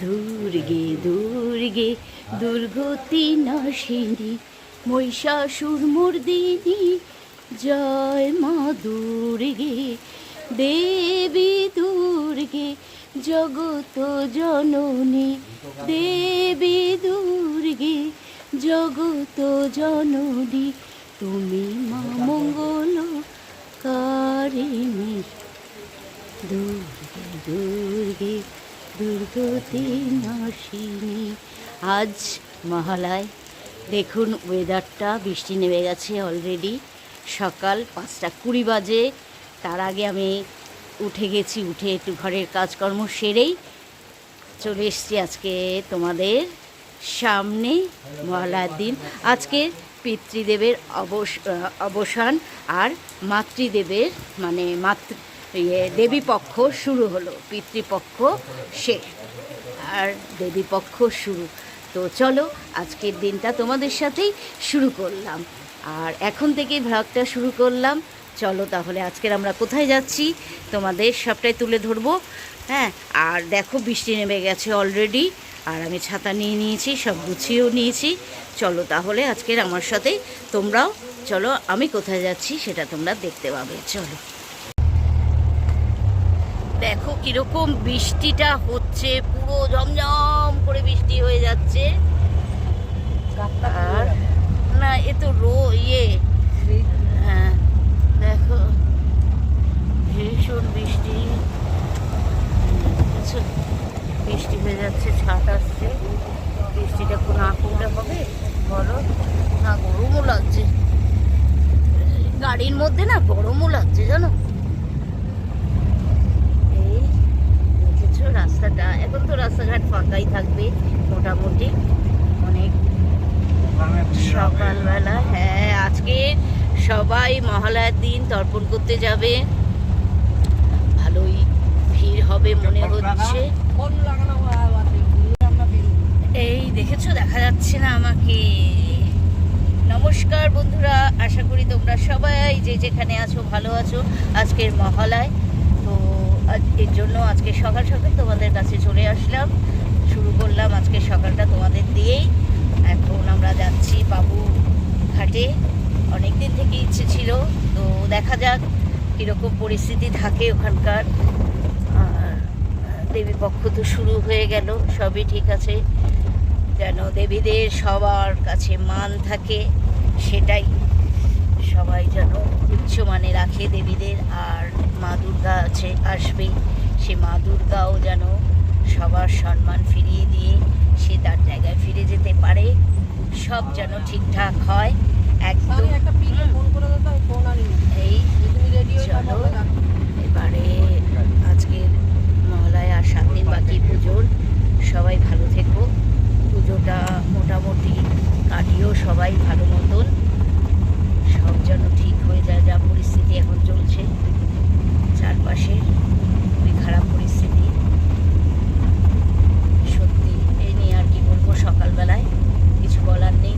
দুর্গে দুর্গে, দুর্গতি নাশিনী, মহিষাসুর মর্দিনী, জয় মা দুর্গে, দেবী দুর্গে, জগত জননী, দেবী দুর্গে, জগত জননী, তুমি মা মঙ্গল কারিণী দুর্গে দুর্গে দুর্গতি নাশিনী। আজ মহালয়। দেখুন ওয়েদারটা বৃষ্টি নেমে গেছে অলরেডি সকাল পাঁচটা কুড়ি বাজে। তার আগে আমি উঠে গেছি, উঠে একটু ঘরের কাজকর্ম সেরেই চলে এসছি আজকে তোমাদের সামনে মহালয়ার দিন। আজকে পিতৃদেবের অবস, অবসান আর মাতৃদেবের মানে মাতৃ ইয়ে দেবী পক্ষ শুরু হলো, পিতৃপক্ষ শেষ। আর দেবীপক্ষ শুরু। তো চলো, আজকের দিনটা তোমাদের সাথেই শুরু করলাম। আর এখন থেকেই ভ্লগটা শুরু করলাম। চলো তাহলে আজকের আমরা কোথায় যাচ্ছি, তোমাদের সবটাই তুলে ধরবো। হ্যাঁ আর দেখো বৃষ্টি নেমে গেছে অলরেডি আর আমি ছাতা নিয়ে নিয়েছি, সব গুছিয়েও নিয়েছি। চলো তাহলে আজকের আমার সাথে তোমরাও, চলো আমি কোথায় যাচ্ছি সেটা তোমরা দেখতে পাবে। চলো। দেখো কীরকম বৃষ্টিটা হচ্ছে পুরো ঝমঝম করে বৃষ্টি হয়ে যাচ্ছে। আর না এ তো রো ইয়ে। হ্যাঁ দেখো ভীষণ বৃষ্টি। বৃষ্টি হয়ে যাচ্ছে ছাট আসছে। বৃষ্টিটা কোনো আকুলটা হবে? বলো। না গরমও লাগছে। গাড়ির মধ্যে না গরমও লাগছে জানো এই দেখেছ রাস্তাটা। এখন তো রাস্তাঘাট ফাঁকাই থাকবে মোটামুটি। অনেক সকালবেলা। হ্যাঁ আজকে সবাই মহালয়ার দিন তর্পণ করতে যাবে। ভালোই ভিড় হবে মনে হচ্ছে। এই দেখেছ দেখা যাচ্ছে না আমাকে। নমস্কার বন্ধুরা আশা করি তোমরা সবাই যে যেখানে আছো ভালো আছো। আজকের মহালয়। এর জন্য আজকে সকাল সকাল তোমাদের কাছে চলে আসলাম। শুরু করলাম আজকে সকালটা তোমাদের দিয়েই। এখন আমরা যাচ্ছি বাবু ঘাটে। অনেক দিন থেকে ইচ্ছে ছিল, তো দেখা যাক কীরকম পরিস্থিতি থাকে ওখানকার। আর দেবী পক্ষ তো শুরু হয়ে গেল, সবই ঠিক আছে। যেন দেবীদের সবার কাছে মান থাকে, সেটাই। সবাই যেন উচ্চ মানে রাখে দেবীদের। আর মা দুর্গা আছে আসবে। সে মা দুর্গাও যেন সবার সম্মান ফিরিয়ে দিয়ে সে তার জায়গায় ফিরে যেতে পারে। সব যেন ঠিকঠাক হয়। একদম এই চলো। এবারে আজকের মহালয় আর সাত দিন বাকি পুজোর। সবাই ভালো থেকো। পুজোটা মোটামুটি কাটিয়েও সবাই ভালো মতন। সব যেন ঠিক হয়ে যায় যা পরিস্থিতি এখন চলছে চারপাশে খুবই খারাপ পরিস্থিতি সত্যি এই নিয়ে আর কি বলব সকালবেলায় কিছু বলার নেই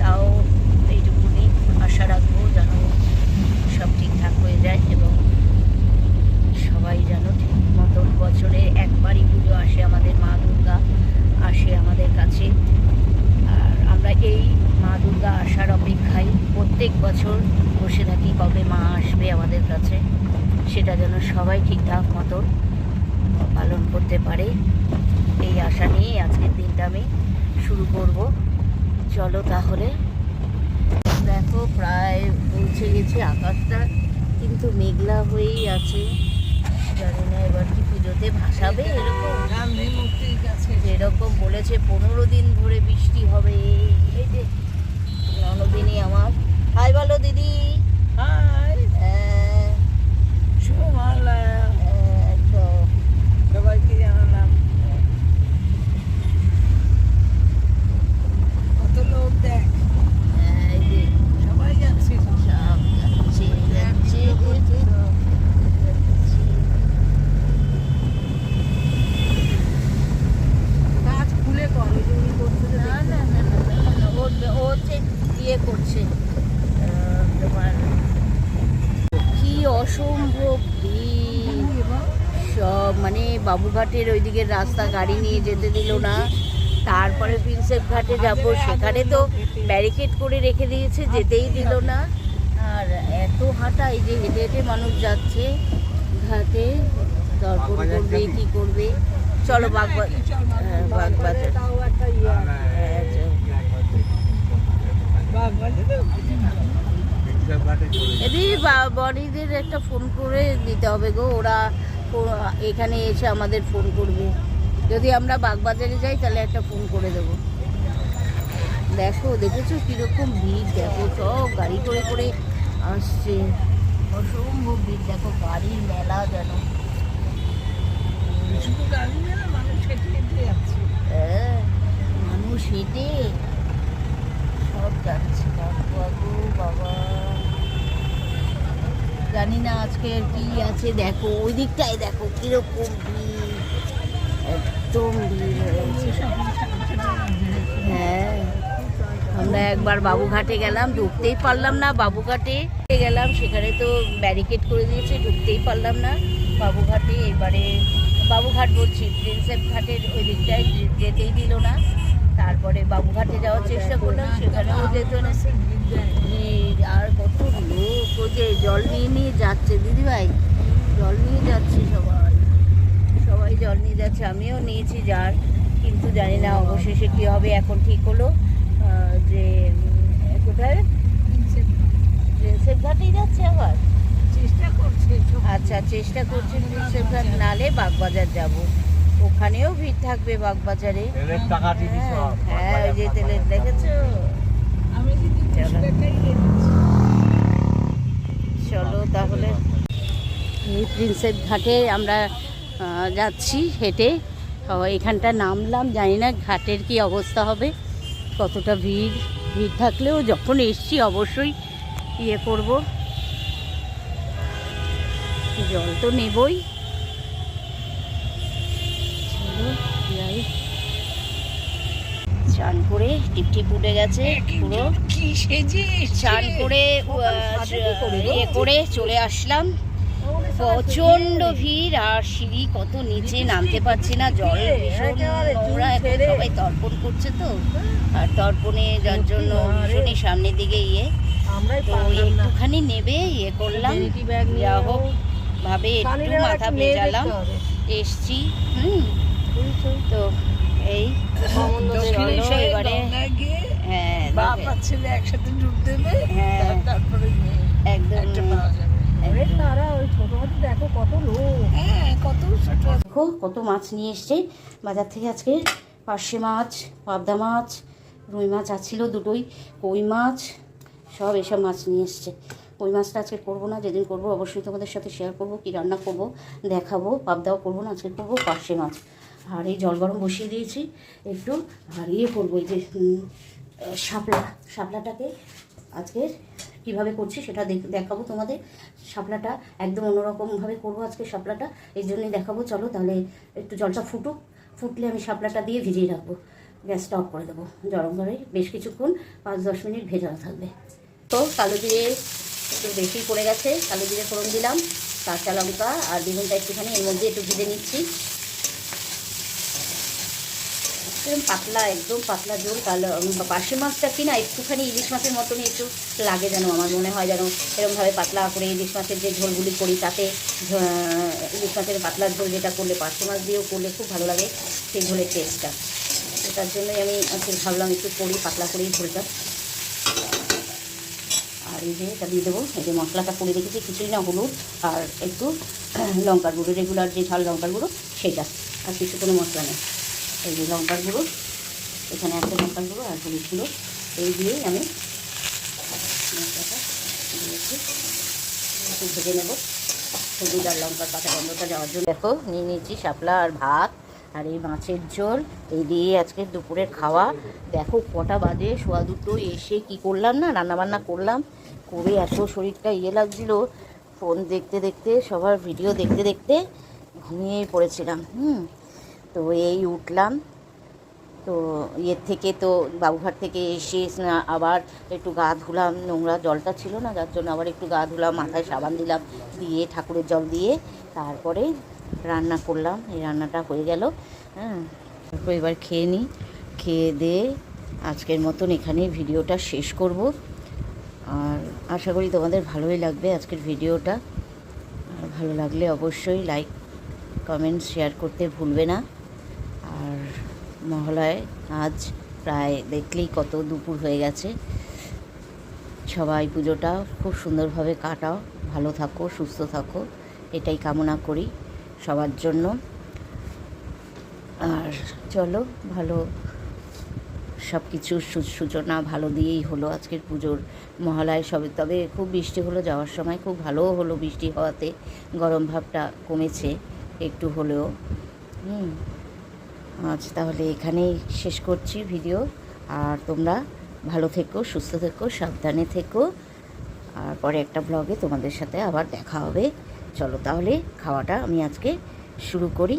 তাও এইটুকুনি আশা রাখব যেন সব ঠিকঠাক হয়ে যায় এবং সবাই যেন ঠিক মতন বছরে একবারই পুজো আসে আমাদের মা দুর্গা আসে আমাদের কাছে আর আমরা এই মা দুর্গা আসার অপেক্ষায় প্রত্যেক বছর বসে থাকি কবে মা আসবে আমাদের কাছে, সেটা যেন সবাই ঠিকঠাক মতন পালন করতে পারে। এই আশা নিয়ে আজকের দিনটা আমি শুরু করব। চলো তাহলে। দেখো, প্রায় পৌঁছে গেছে আকাশটা, কিন্তু মেঘলা হয়েই আছে। জানি না এবার কি পুজোতে ভাসাবে এরকম? যেরকম বলেছে, পনেরো দিন ধরে বৃষ্টি হবে। এই যে ননদিনী আমার। হাই বলো দিদি। হ্যাঁ, একদম সবাইকে জানালাম। কত লোক দেখ। এই যে সবাই যাচ্ছে। সব যাচ্ছে যাচ্ছে করছে যে না না না না না, না, ও ও হচ্ছে ইয়ে করছে আহ, তোমার কি বাবুঘাটের ওইদিকে রাস্তা গাড়ি নিয়ে যেতে দিল না। তারপরে প্রিন্সেপ ঘাটে যাব। সেখানে তো ব্যারিকেড করে রেখে দিয়েছে যেতেই দিল না। আর এত হাঁটা এই যে হেঁটে হেঁটে মানুষ যাচ্ছে ঘাটে। দর্পণ করবে কি করবে? চলো বাগবাজার বাগবাজার। ইয়ে আছে। হ্যাঁ, এদের বড়িদের একটা ফোন করে দিতে হবে গো। ওরা এখানে এসে আমাদের ফোন করবে। যদি আমরা বাগবাজারে যাই তাহলে একটা ফোন করে দেবো। দেখো দেখেছ কীরকম ভিড়? দেখো সব গাড়ি করে করে আসছে। অসম্ভব ভিড়। দেখো গাড়ির মেলা যেন। মানুষ হেঁটে হ্যাঁ, মানুষ হেঁটে সব যাচ্ছে। বাবা। জানি না আজকে কি আছে, দেখো, ওই দিকটায় দেখো, কীরকম একদম হয়ে আমরা একবার বাবুঘাটে গেলাম, ঢুকতেই পারলাম না, বাবুঘাটে গেলাম, সেখানে তো ব্যারিকেড করে দিয়েছে, ঢুকতেই পারলাম না, বাবুঘাটে এবারে, বাবুঘাট বলছি, প্রিন্সেপ ঘাটের ওই দিকটায় যেতেই দিল না, তারপরে বাবুঘাটে যাওয়ার চেষ্টা করলাম, সেখানেও যেত না। আর কত লোক যে জল নিয়ে নিয়ে যাচ্ছে দিদিভাই জল নিয়ে যাচ্ছে সবাই। সবাই জল নিয়ে যাচ্ছে আমিও নিয়েছি যার কিন্তু জানি না অবশেষে কী হবে এখন ঠিক হলো যে কোথায়? প্রিন্সেপ ঘাটেই যাচ্ছে আবার? চেষ্টা করছে। আচ্ছা চেষ্টা করছি প্রিন্সেপ ঘাট নালে বাগবাজার যাব। ওখানেও ভিড় থাকবে বাগবাজারে। তেলের টাকা দিবি হ্যাঁ, হ্যাঁ ওই যে তেলের দেখেছ? আমি চলো। টাকাই চলো তাহলে। এই প্রিন্সেপ ঘাটে আমরা যাচ্ছি হেঁটে। এখানটা নামলাম জানি না ঘাটের কি অবস্থা হবে। কতটা ভিড় ভিড় থাকলেও যখন এসছি অবশ্যই ইয়ে করব। জল তো নেবই। করে টিপ টিপ উঠে গেছে পুরো চান করে ইয়ে করে চলে আসলাম। প্রচণ্ড ভিড় আর সিঁড়ি কত নিচে নামতে পারছি না জল ভীষণ নোংরা এখন সবাই তর্পণ করছে তো। আর তর্পণে যার জন্য ভীষণই সামনের দিকে ইয়ে। তো একটুখানি নেবে ইয়ে করলাম। যা হোক ভাবে একটু মাথা ভেজালাম। এসছি হুম। তো এই এবারে হ্যাঁ বাপ আর ছেলে একসাথে ডুব দেবে হ্যাঁ। তারপরে একদম হ্যাঁ কত কত মাছ নিয়ে এসছে। বাজার থেকে আজকে পার্শে মাছ পাবদা মাছ রুই মাছ আছিল দুটোই কই মাছ সব এসব মাছ নিয়ে এসছে। কই মাছটা আজকে করব না যেদিন করব অবশ্যই তোমাদের সাথে শেয়ার করব কী রান্না করব দেখাবো পাবদাও করব না আজকে করব পার্শে মাছ। আর এই জল গরম বসিয়ে দিয়েছি। একটু আর ইয়ে করব এই যে শাপলা, শাপলাটাকে আজকে কীভাবে করছি সেটা দেখ- দেখাবো তোমাদের। শাপলাটা একদম অন্যরকমভাবে করব আজকে শাপলাটা, এই জন্যই দেখাবো। চলো তাহলে একটু জলটা ফুটুক, ফুটলে আমি শাপলাটা দিয়ে ভিজিয়ে রাখব। গ্যাসটা অফ করে দেবো গরম করে। বেশ কিছুক্ষণ, পাঁচ দশ মিনিট ভেজানো থাকবে। তো কালো জিরে একটু বেশি পড়ে গেছে, কালো জিরে ফোড়ন দিলাম, কাঁচা লঙ্কা আর বেগুনটা একটুখানি এর মধ্যে একটু ভিজে নিচ্ছি। একদম পাতলা একদম পাতলা ঝোল কালো পার্শে মাছটা কি না, একটুখানি ইলিশ মাছের মতনই একটু লাগে যেন, আমার মনে হয় যেন এরকমভাবে পাতলা করে ইলিশ মাছের যে ঝোলগুলি করি, তাতে ইলিশ মাছের পাতলা ঝোল যেটা করলে, পার্শে মাছ দিয়েও করলে খুব ভালো লাগে সেই ঝোলের টেস্টটা তার জন্যই আমি ভাবলাম একটু করি, পাতলা করেই ঝোলটা। আর এই যে এটা দিয়ে দেবো, এই যে মশলাটা করে রেখেছি, কিছুই না হলুদ আর একটু লঙ্কার গুঁড়ো রেগুলার যে ঝাল লঙ্কার গুঁড়ো, সেটা। আর কিছু কোনো মশলা নেই। এই যে লঙ্কার গুঁড়ো, এখানে একটা লঙ্কার গুঁড়ো আর হলুদ গুঁড়ো, এই দিয়েই আমি একটু ভেজে নেব। হলুদ আর লঙ্কার কাঁচা গন্ধটা যাওয়ার জন্য। দেখো, নিয়ে নিয়েছি শাপলা আর ভাত আর এই মাছের ঝোল। এই দিয়ে আজকে দুপুরের খাওয়া। দেখো কটা বাজে, সোয়া দুটো, এসে কি করলাম না? রান্নাবান্না করলাম। করে এত শরীরটা ইয়ে লাগছিল। ফোন দেখতে দেখতে, সবার ভিডিও দেখতে দেখতে ঘুমিয়েই পড়েছিলাম, হুম। তো এই উঠলাম। তো ইয়ের থেকে তো বাবুঘাট থেকে এসে আবার একটু গা ধুলাম, নোংরা জলটা ছিল না, যার জন্য আবার একটু গা ধুলাম, মাথায় সাবান দিলাম, দিয়ে ঠাকুরের জল দিয়ে তারপরে রান্না করলাম। এই রান্নাটা হয়ে গেল হ্যাঁ। তারপর এবার খেয়ে নিই, খেয়ে দিয়ে আজকের মতন এখানে ভিডিওটা শেষ করব। আর আশা করি তোমাদের ভালোই লাগবে আজকের ভিডিওটা। আর ভালো লাগলে অবশ্যই লাইক কমেন্ট শেয়ার করতে ভুলবে না। মহালয় আজ প্রায় দেখলেই কত দুপুর হয়ে গেছে। সবাই পুজোটা খুব সুন্দরভাবে কাটাও, ভালো থাকো, সুস্থ থাকো, এটাই কামনা করি সবার জন্য। আর চলো, ভালো সব কিছুর সূচনা ভালো দিয়েই হলো আজকের পুজোর মহালয় সবে তবে খুব বৃষ্টি হলো যাওয়ার সময়, খুব ভালোও হলো বৃষ্টি হওয়াতে। গরম ভাবটা কমেছে একটু হলেও। হুম। আজ তাহলে এখানেই শেষ করছি ভিডিও। আর তোমরা ভালো থেকো, সুস্থ থেকো, সাবধানে থেকো। আর পরে একটা ব্লগে তোমাদের সাথে আবার দেখা হবে। চলো তাহলে খাওয়াটা আমি আজকে শুরু করি।